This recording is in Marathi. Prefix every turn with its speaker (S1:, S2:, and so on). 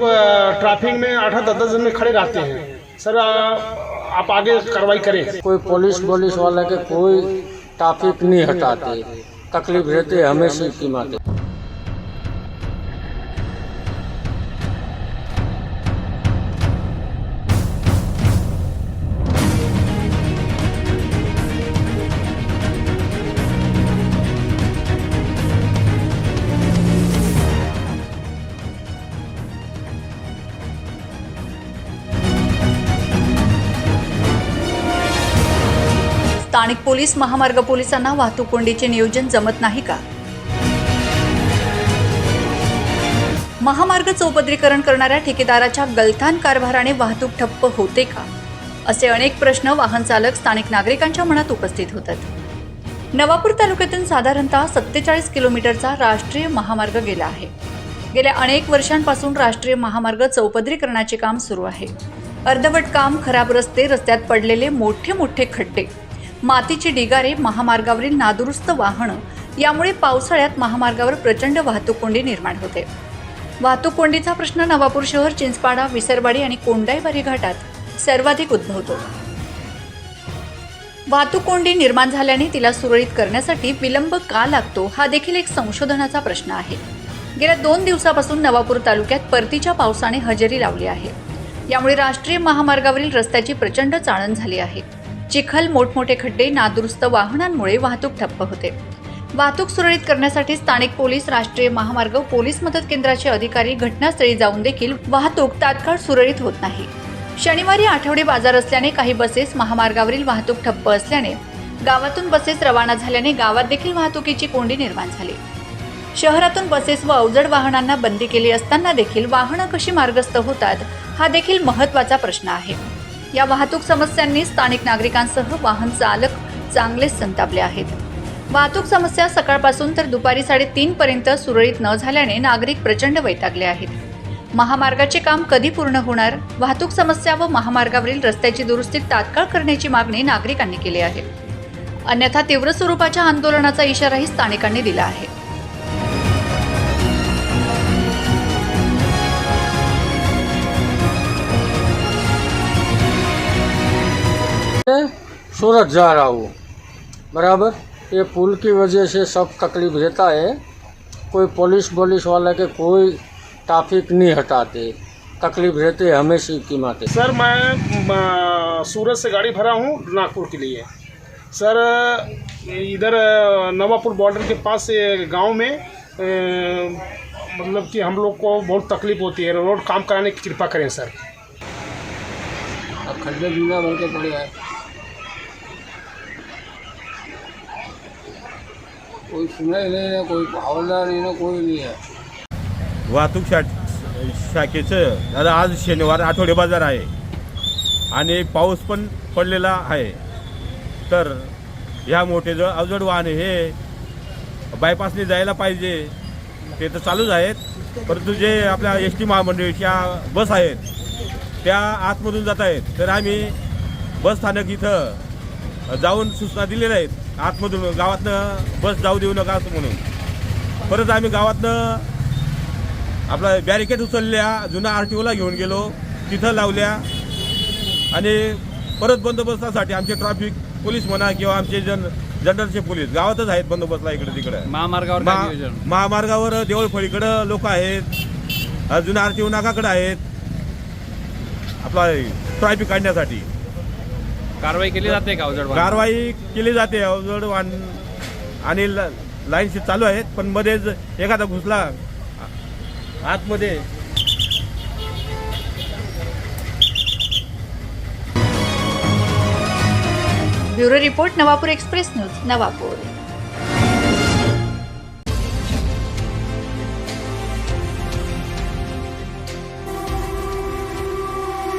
S1: लोग ट्रैफ़िक में आठ दस दस में खड़े रहते हैं। सर आप आगे कार्रवाई करें।
S2: कोई पुलिस पुलिस वाला के कोई ट्रैफ़िक नहीं हटाते। तकलीफ़ रहते है हमेशा की माते।
S3: स्थानिक पोलीस महामार्ग पोलिसांना वाहतूक कोंडीचे नियोजन जमत नाही का? महामार्ग चौपदरीकरण करणाऱ्या ठेकेदाराच्या गलथान कारभाराने वाहतूक ठप्प होते का? असे अनेक प्रश्न वाहन चालक स्थानिक नागरिकांच्या मनात उपस्थित होतात. नवापूर तालुक्यातून साधारणतः सत्तेचाळीस किलोमीटरचा राष्ट्रीय महामार्ग गेला आहे. गेल्या अनेक वर्षांपासून राष्ट्रीय महामार्ग चौपदरीकरणाचे काम सुरू आहे. अर्धवट काम खराब रस्ते रस्त्यात पडलेले मोठे मोठे खड्डे मातीची ढिगारे महामार्गावरील नादुरुस्त वाहनं यामुळे पावसाळ्यात महामार्गावर प्रचंड वाहतूक कोंडी निर्माण होते. वाहतूक कोंडीचा प्रश्न नवापूर शहर चिंचपाडा विसरवाडी आणि कोंडाईबारी घाटात सर्वाधिक उद्भवतो. वाहतूक कोंडी निर्माण झाल्याने तिला सुरळीत करण्यासाठी विलंब का लागतो हा देखील एक संशोधनाचा प्रश्न आहे. गेल्या दोन दिवसापासून नवापूर तालुक्यात परतीच्या पावसाने हजेरी लावली आहे. यामुळे राष्ट्रीय महामार्गावरील रस्त्याची प्रचंड चाळण झाली आहे. चिखल मोठमोठे खड्डे नादुरुस्त वाहनांमुळे वाहतूक ठप्प होते. वाहतूक सुरळीत करण्यासाठी स्थानिक पोलीस राष्ट्रीय महामार्ग पोलीस मदत केंद्राचे अधिकारी घटनास्थळी जाऊन देखील वाहतूक तात्काळ सुरळीत होत नाही. शनिवारी आठवडे बाजार असल्याने काही बसेस महामार्गावरील वाहतूक ठप्प असल्याने गावातून बसेस रवाना झाल्याने गावात देखील वाहतुकीची कोंडी निर्माण झाली. शहरातून बसेस व अवजड वाहनांना बंदी केली असताना देखील वाहनं कशी मार्गस्थ होतात हा देखील महत्त्वाचा प्रश्न आहे. या वाहतूक समस्यांनी स्थानिक नागरिकांसह वाहन चालक चांगलेच संतापले आहेत. वाहतूक समस्या सकाळपासून तर दुपारी साडेतीन पर्यंत सुरळीत न झाल्याने नागरिक प्रचंड वैतागले आहेत. महामार्गाचे काम कधी पूर्ण होणार? वाहतूक समस्या व महामार्गावरील रस्त्याची दुरुस्ती तात्काळ करण्याची मागणी नागरिकांनी केली आहे. अन्यथा तीव्र स्वरूपाच्या आंदोलनाचा इशाराही स्थानिकांनी दिला आहे.
S2: सूरत जा रहा हूँ। बराबर? ये पुल की वजह से सब तकलीफ़ रहता है। कोई पुलिस पुलिस वाला के कोई ट्रैफ़िक नहीं हटाते। तकलीफ़ रहती है हमेशा की माते
S1: सर मैं सूरत से गाड़ी भरा हूँ नागपुर के लिए। सर इधर नवापुर बॉर्डर के पास गाँव में अ, मतलब कि हम लोग को बहुत तकलीफ़ होती है। रोड काम कराने की कृपा करें सर।
S2: अब खड्डे दुनिया भर के पड़े हैं। कोई सुनाई नहीं है कोई हवलदार नहीं ना कोई नहीं है।
S4: वाहतूक शा शाखेचं दादा आज शनिवार आठवडे बाजार आहे. आणि पाऊस पण पडलेला आहे. तर ह्या मोठे अवजड वाहने हे बायपासने जायला पाहिजे. ते तर चालूच आहेत. परंतु जे आपल्या एस टी महामंडळीच्या बस आहेत त्या आतमधून जात आहेत. तर आम्ही बस स्थानक इथं जाऊन सूचना दिलेल्या आहेत. आतमधून गावातनं बस जाऊ देऊ नका असं म्हणून. परत आम्ही गावातनं आपला बॅरिकेड उचलल्या जुना आर टी ओला घेऊन गेलो तिथं लावल्या. आणि परत बंदोबस्तासाठी आमचे ट्रॅफिक पोलीस म्हणा किंवा आमचे जन जनरलचे पोलीस गावातच आहेत बंदोबस्तला इकडे तिकडे.
S5: महामार्गावर
S4: महामार्गावर देवळफळीकडं लोक आहेत. अ, जुना आर टी ओ नाकाकडं आहेत. आपला ट्रॅफिक काढण्यासाठी.
S5: कारवाई केली जाते का अवजड वाहन?
S4: कारवाई केली जाते अवजड वाहन आणि ल- लाईनशी चालू आहेत पण मध्येच एखादा घुसला आ- आतमध्ये
S3: bureau report Navapur express news Navapur